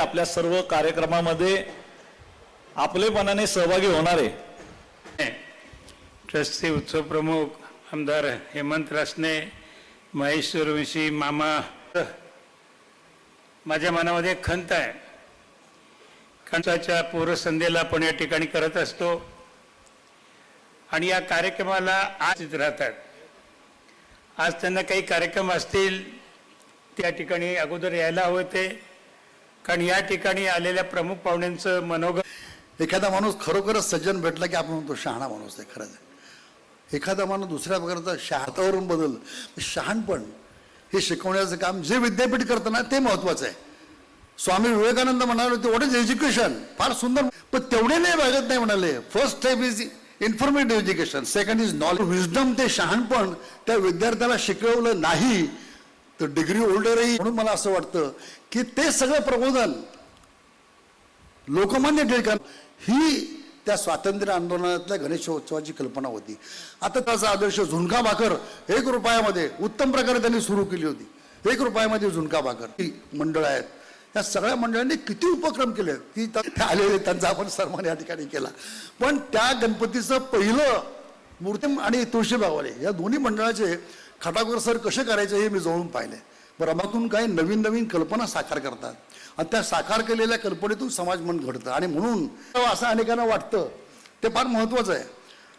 आपल्या सर्व कार्यक्रमामध्ये आपलेपणाने सहभागी होणार. आहे ट्रस्टी उत्सव प्रमुख आमदार हेमंत रासने महेश सूर्यवंशी मामा माझ्या मनामध्ये खंत आहे. खंताच्या पूर्वसंध्येला आपण या ठिकाणी करत असतो. आणि या कार्यक्रमाला आज राहतात. आज त्यांना काही कार्यक्रम असतील त्या ठिकाणी अगोदर यायला हवं ते कारण या ठिकाणी आलेल्या प्रमुख पाहुण्यांचं मनोगत एखादा माणूस खरोखरच सज्जन भेटला की आपण म्हणतो शहाणा माणूस आहे खरंच एखादा माणूस दुसऱ्या प्रकारचा शहातावरून बदल शहाणपण हे शिकवण्याचं काम जे विद्यापीठ करतं ना ते महत्वाचं आहे. स्वामी विवेकानंद म्हणाले होते वॉट इज एज्युकेशन फार सुंदर पण तेवढे नाही भागत नाही म्हणाले. First step is informative education second is knowledge wisdom ते शहाणपण त्या विद्यार्थ्याला शिकवलं नाही तर डिग्री होल्डरही म्हणून मला असं वाटतं की ते सगळं प्रबोधन लोकमान्य टिळकां ही त्या स्वातंत्र्य आंदोलनातल्या गणेशोत्सवाची कल्पना होती. आता त्याचा आदर्श झुणका भाकर एक रुपयामध्ये उत्तम प्रकारे त्यांनी सुरू केली होती. एक रुपयामध्ये झुणका भाकर. ही मंडळ आहेत. या सगळ्या मंडळांनी किती उपक्रम केले? की आलेले त्यांचा आपण सन्मान या ठिकाणी केला. पण त्या गणपतीचं पहिलं मूर्ती आणि तुळशी भावाले या दोन्ही मंडळाचे खटाकोर सर कसे करायचे हे मी जवळून पाहिले. रमातून काही नवीन नवीन कल्पना साकार करतात. आणि त्या साकार केलेल्या कल्पनेतून समाज मन घडतं. आणि म्हणून असं अनेकांना वाटतं. ते फार महत्त्वाचं आहे.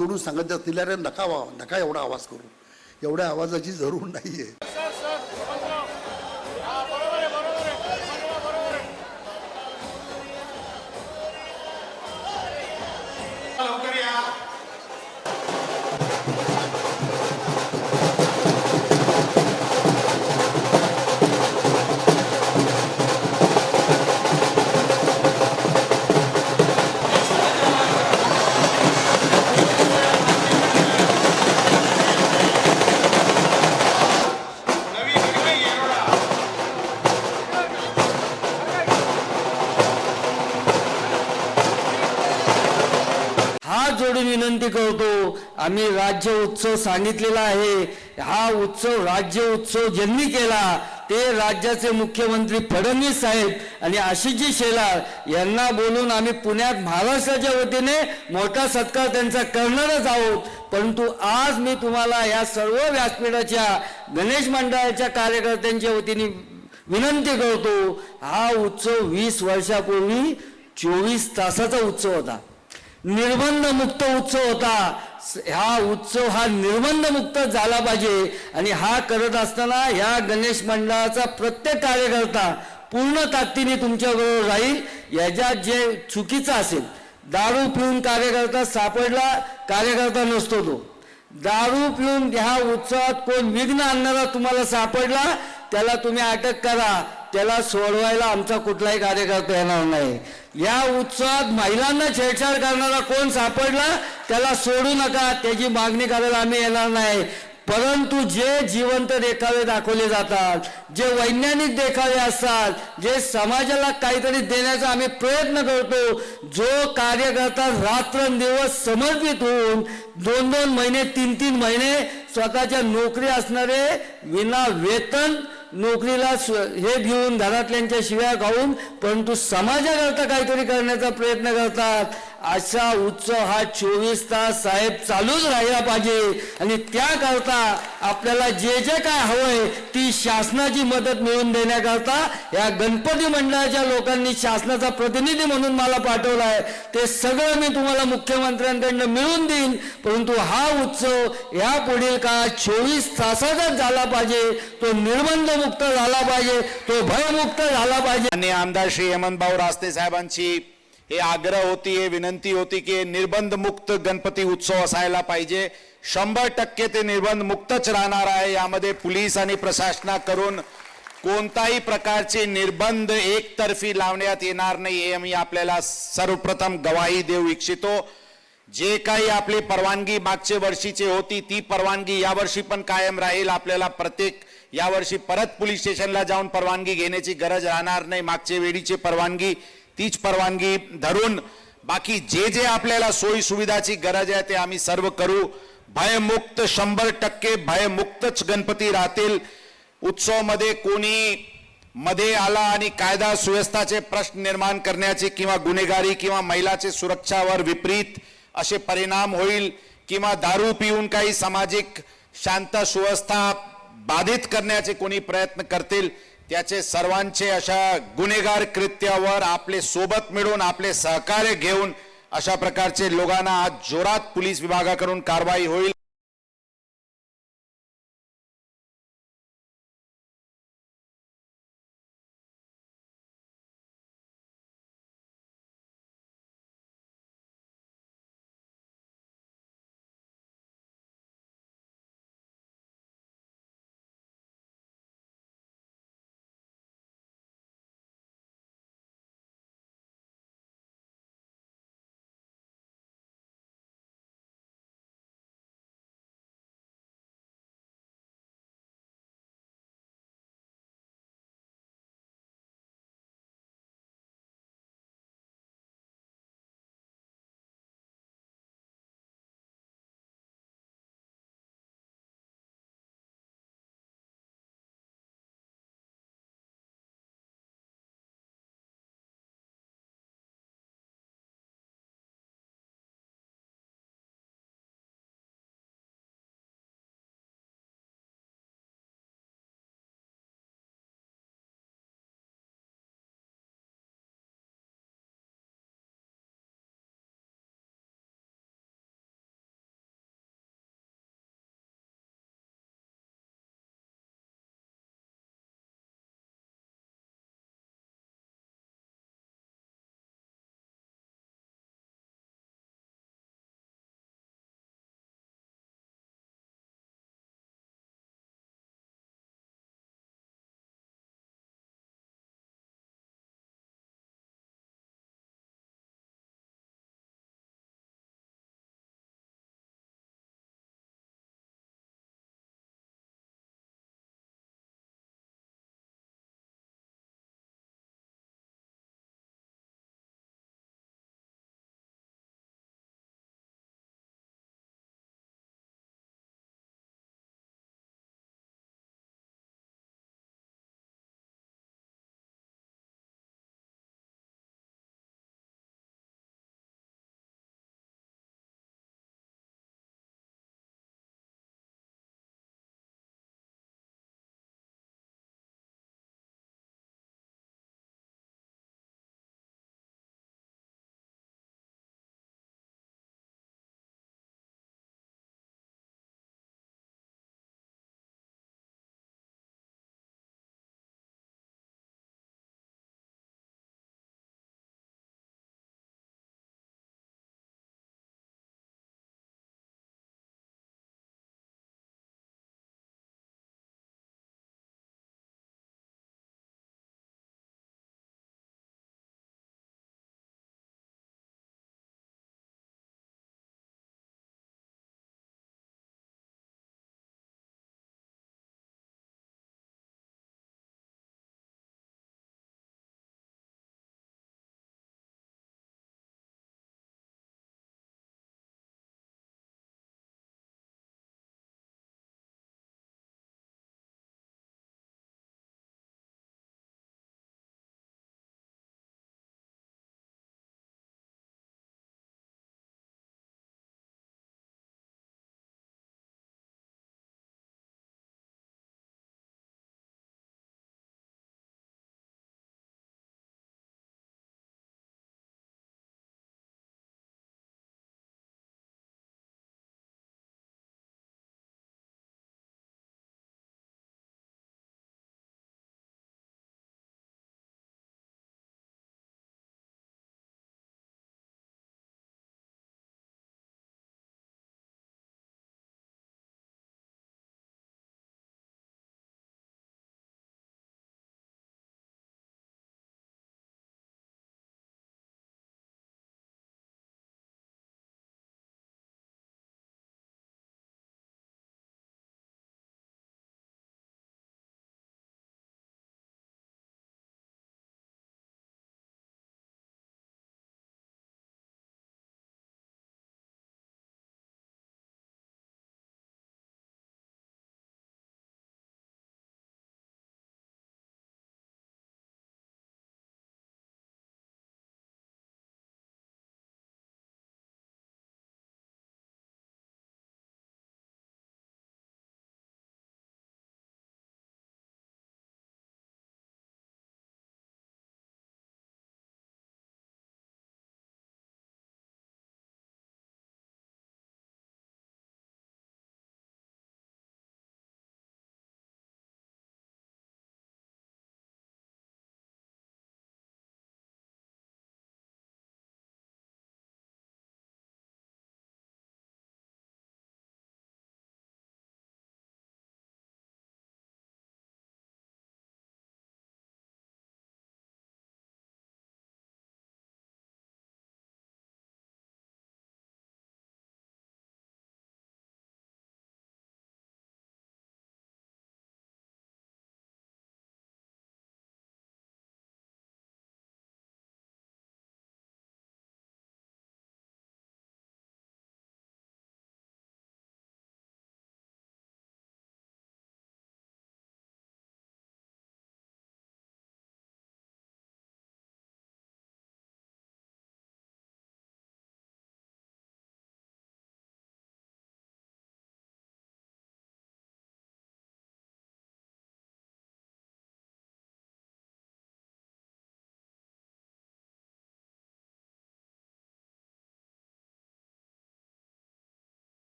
जोडून सांगत असतील अरे नका वा नका एवढा आवाज करू. एवढ्या आवाजाची जरूर नाही आहे हात जोडून विनंती करतो. आम्ही राज्य उत्सव सांगितलेला आहे. हा उत्सव राज्य उत्सव ज्यांनी केला ते राज्याचे मुख्यमंत्री फडणवीस साहेब आणि आशिषजी शेलार यांना बोलून आम्ही पुण्यात महाराष्ट्राच्या वतीने मोठा सत्कार त्यांचा करणारच आहोत. परंतु आज मी तुम्हाला या सर्व व्यासपीठाच्या गणेश मंडळाच्या कार्यकर्त्यांच्या वतीने विनंती करतो. हा उत्सव वीस वर्षापूर्वी चोवीस तासाचा उत्सव होता. निर्बंध मुक्त उत्सव होता. हा उत्सव हा निर्बंध मुक्त झाला पाहिजे. आणि हा करत असताना ह्या गणेश मंडळाचा प्रत्येक कार्यकर्ता पूर्ण ताकदीने तुमच्याबरोबर राहील. याच्यात जे चुकीचं असेल दारू पिऊन कार्यकर्ता सापडला कार्यकर्ता नसतो तो. दारू पिऊन ह्या उत्सवात कोण विघ्न आणणारा तुम्हाला सापडला त्याला तुम्ही अटक करा. त्याला सोडवायला आमचा कुठलाही कार्यकर्ता येणार नाही. या उत्सवात महिलांना छेडछाड करणारा कोण सापडला त्याला सोडू नका त्याची मागणी करायला आम्ही येणार नाही. परंतु जे जिवंत देखावे दाखवले जातात जे वैज्ञानिक देखावे असतात जे समाजाला काहीतरी देण्याचा आम्ही प्रयत्न करतो जो कार्यकर्ता रात्रंदिवस समर्पित होऊन दोन दोन महिने तीन तीन महिने स्वतःच्या नोकरी असणारे विना वेतन नोकरीला स्व- हे घेऊन घरातल्यांच्या शिव्या खाऊन परंतु समाजाकरता काहीतरी करण्याचा प्रयत्न करतात. असा उत्सव हा चोवीस तास साहेब चालूच राहिला पाहिजे. आणि त्याकरता आपल्याला जे जे काय हवंय ती शासनाची मदत मिळवून देण्याकरता या गणपती मंडळाच्या लोकांनी शासनाचा प्रतिनिधी म्हणून मला पाठवला आहे ते सगळं मी तुम्हाला मुख्यमंत्र्यांकडनं मिळवून देईन. परंतु हा उत्सव या पुढील काळात चोवीस तासाचाच झाला पाहिजे. तो निर्बंधमुक्त झाला पाहिजे. तो भयमुक्त झाला पाहिजे. आणि आमदार श्री हेमंतभाऊ रास्ते साहेबांची हे आग्रह होती हे विनंती होती की निर्बंध मुक्त गणपती उत्सव असायला पाहिजे. शंभर टक्के ते निर्बंध मुक्तच राहणार आहे. यामध्ये पोलीस आणि प्रशासनाकडून कोणताही प्रकारचे निर्बंध एकतर्फी लावण्यात येणार नाही हे मी आपल्याला सर्वप्रथम गवाही देऊ इच्छितो. जे काही आपली परवानगी मागच्या वर्षीची होती ती परवानगी यावर्षी पण कायम राहील. आपल्याला प्रत्येक यावर्षी परत पोलीस स्टेशनला जाऊन परवानगी घेण्याची गरज राहणार नाही. मागच्या वेळीची परवानगी तीच परवानगी धरून बाकी जे जे आपल्याला सोयी सुविधाची गरज आहे ते आम्ही सर्व करू. भयमुक्त शंभर टक्के भयमुक्तच गणपती राहतील. उत्सवमध्ये कोणी मध्ये आला आणि कायदा सुव्यवस्थाचे प्रश्न निर्माण करण्याचे किंवा गुन्हेगारी किंवा महिलाचे सुरक्षावर विपरीत असे परिणाम होईल किंवा दारू पिऊन काही सामाजिक शांत सुव्यवस्था बाधित करण्याचे कोणी प्रयत्न करतील त्याचे सर्वांचे अशा गुन्हेगार कृत्यावर आपले सोबत मिळून आपले सहकार्य घेऊन अशा प्रकारचे लोकांना आज जोरात पोलीस विभागाकडून कारवाई होईल.